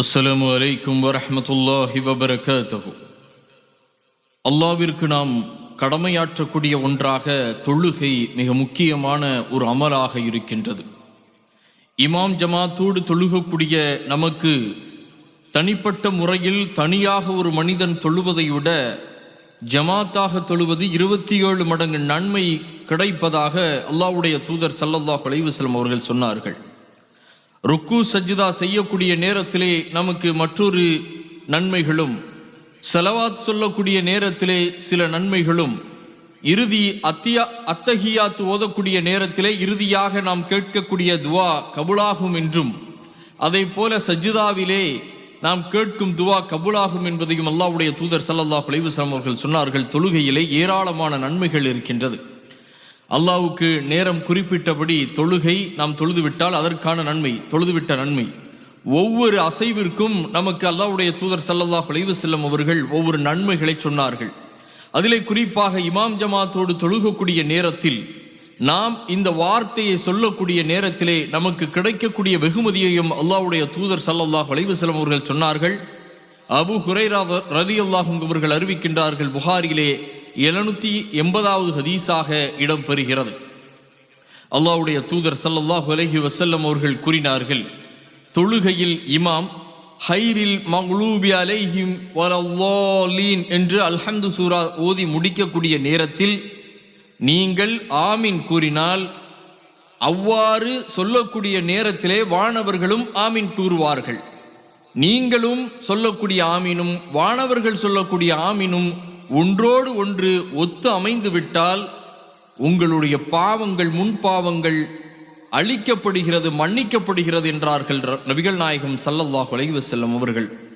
அஸ்லாம் வலைக்கும் வரமத்துல்லாஹி வபரகாத்தகு அல்லாவிற்கு நாம் கடமையாற்றக்கூடிய ஒன்றாக தொழுகை மிக முக்கியமான ஒரு அமலாக இருக்கின்றது. இமாம் ஜமாத்தோடு தொழுகக்கூடிய நமக்கு தனிப்பட்ட முறையில் தனியாக ஒரு மனிதன் தொழுவதை விட ஜமாத்தாக தொழுவது இருபத்தி ஏழு மடங்கு நன்மை கிடைப்பதாக அல்லாவுடைய தூதர் சல்லல்லாஹ் அலைஹி அவர்கள் சொன்னார்கள். ருக்கு சஜிதா செய்யக்கூடிய நேரத்திலே நமக்கு மற்றொரு நன்மைகளும் செலவாத் சொல்லக்கூடிய நேரத்திலே சில நன்மைகளும் இறுதி அத்தியா அத்தஹியாத்து ஓதக்கூடிய நேரத்திலே இறுதியாக நாம் கேட்கக்கூடிய துவா கபுலாகும் என்றும் அதை போல சஜ்ஜிதாவிலே நாம் கேட்கும் துவா கபுலாகும் என்பதையும் அல்லாவுடைய தூதர் சல்லல்லாஹ் அலைஹி அவர்கள் சொன்னார்கள். தொழுகையிலே ஏராளமான நன்மைகள் இருக்கின்றது. அல்லாவுக்கு நேரம் குறிப்பிட்டபடி தொழுகை நாம் தொழுதுவிட்டால் அதற்கான நன்மை தொழுதுவிட்ட நன்மை. ஒவ்வொரு அசைவிற்கும் நமக்கு அல்லாவுடைய தூதர் சல்லல்லாஹ் அலைஹி வஸல்லம் அவர்கள் ஒவ்வொரு நன்மைகளை சொன்னார்கள். அதிலே குறிப்பாக இமாம் ஜமாத்தோடு தொழுகக்கூடிய நேரத்தில் நாம் இந்த வார்த்தையை சொல்லக்கூடிய நேரத்திலே நமக்கு கிடைக்கக்கூடிய வெகுமதியையும் அல்லாவுடைய தூதர் சல்லல்லாஹ் அலைஹி செல்லும் அவர்கள் சொன்னார்கள். அபு ஹுரைரா ரதி அவர்கள் அறிவிக்கின்றார்கள் புகாரிலே எழுநூத்தி எண்பதாவது ஹதீஸாக இடம்பெறுகிறது. அல்லாவுடைய தூதர் ஸல்லல்லாஹு அலஹி வசல்லம் அவர்கள் கூறினார்கள் தொழுகையில் இமாம் ஹைரில் மக்லூபி அலைஹிம் வலல்லாலீன் என்று அல்ஹந்து சூரா ஓதி முடிக்கக்கூடிய நேரத்தில் நீங்கள் ஆமீன் கூறினால் அவ்வாறு சொல்லக்கூடிய நேரத்திலே வானவர்களும் ஆமீன் கூறுவார்கள். நீங்களும் சொல்லக்கூடிய ஆமீனும் வானவர்கள் சொல்லக்கூடிய ஆமீனும் ஒன்றோடு ஒன்று ஒத்து அமைந்து விட்டால் உங்களுடைய பாவங்கள் முன் பாவங்கள் அழிக்கப்படுகிறது மன்னிக்கப்படுகிறது என்றார்கள் நபிகள் நாயகம் சல்லல்லாஹ் செல்லும் அவர்கள்.